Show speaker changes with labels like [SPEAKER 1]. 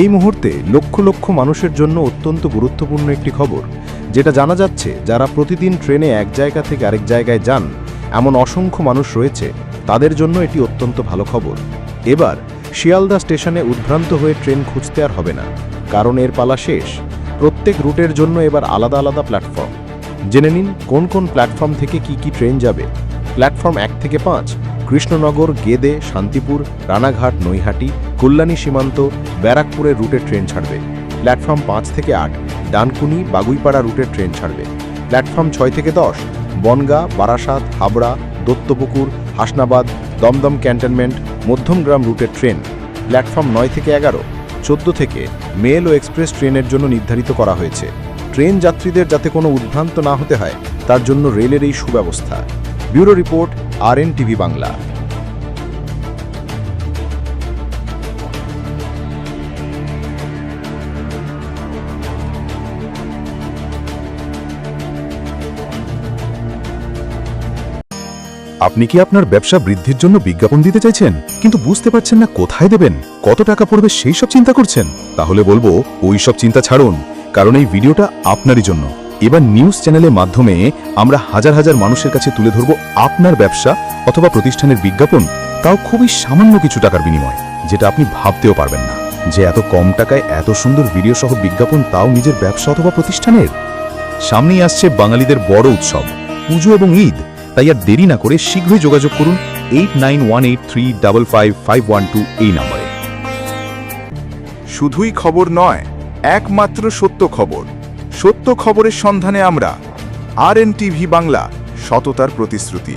[SPEAKER 1] এই মুহূর্তে লক্ষ লক্ষ মানুষের জন্য অত্যন্ত গুরুত্বপূর্ণ একটি খবর, যেটা জানা যাচ্ছে যারা প্রতিদিন ট্রেনে এক জায়গা থেকে আরেক জায়গায় যান, এমন অসংখ্য মানুষ রয়েছে, তাদের জন্য এটি অত্যন্ত ভালো খবর। এবার, শিয়ালদা স্টেশনে উদ্ভ্রান্ত হয়ে ট্রেন খুঁজতে আর হবে না, কারণ এর পালা শেষ। প্রত্যেক রুটের জন্য এবার আলাদা আলাদা প্ল্যাটফর্ম। জেনে নিন, কোন কোন প্ল্যাটফর্ম থেকে কি কি ট্রেন যাবে? প্ল্যাটফর্ম এক থেকে পাঁচ, কৃষ্ণনগর, গেদে, শান্তিপুর, রানাঘাট, নৈহাটি কল্যাণী সীমান্ত ব্যারাকপুরের রুটে ট্রেন ছাড়বে। প্ল্যাটফর্ম পাঁচ থেকে আট, ডানকুনি বাগুইপাড়া রুটে ট্রেন ছাড়বে। প্ল্যাটফর্ম ছয় থেকে দশ, বনগা, বারাসাত, হাবড়া, দত্তপুকুর, হাসনাবাদ, দমদম ক্যান্টনমেন্ট, মধ্যমগ্রাম রুটের ট্রেন। প্ল্যাটফর্ম নয় থেকে এগারো, চোদ্দ থেকে মেল ও এক্সপ্রেস ট্রেনের জন্য নির্ধারিত করা হয়েছে। ট্রেন যাত্রীদের যাতে কোনো উদ্ভ্রান্ত না হতে হয়, তার জন্য রেলের এই সুব্যবস্থা। Bureau report, R Bangla.
[SPEAKER 2] আপনি কি আপনার ব্যবসা বৃদ্ধির জন্য বিজ্ঞাপন দিতে চাইছেন? কিন্তু বুঝতে পারছেন না কোথায় দেবেন, কত টাকা পড়বে সেই সব চিন্তা করছেন। তাহলে বলব, ওই সব চিন্তা ছাড়ুন, কারণ এই ভিডিওটা আপনারই জন্য। এবার নিউজ চ্যানেলের মাধ্যমে আমরা হাজার হাজার মানুষের কাছে তুলে ধরব আপনার ব্যবসা অথবা প্রতিষ্ঠানের বিজ্ঞাপন, তাও খুবই সামান্য কিছু টাকার বিনিময়, যেটা আপনি ভাবতেও পারবেন না, যে এত কম টাকায় এত সুন্দর ভিডিও সহ বিজ্ঞাপন তাও নিজের ব্যবসা অথবা প্রতিষ্ঠানের? সামনেই আসছে বাঙালিদের বড় উৎসব, পুজো এবং ঈদ। তাই আর দেরি না করে শীঘ্রই যোগাযোগ করুন eight nine one eight three double five five one two এই নম্বরে।
[SPEAKER 3] শুধুই খবর নয়, একমাত্র সত্য খবর। সত্য খবরের সন্ধানে আমরা আর বাংলা সততার প্রতিশ্রুতি।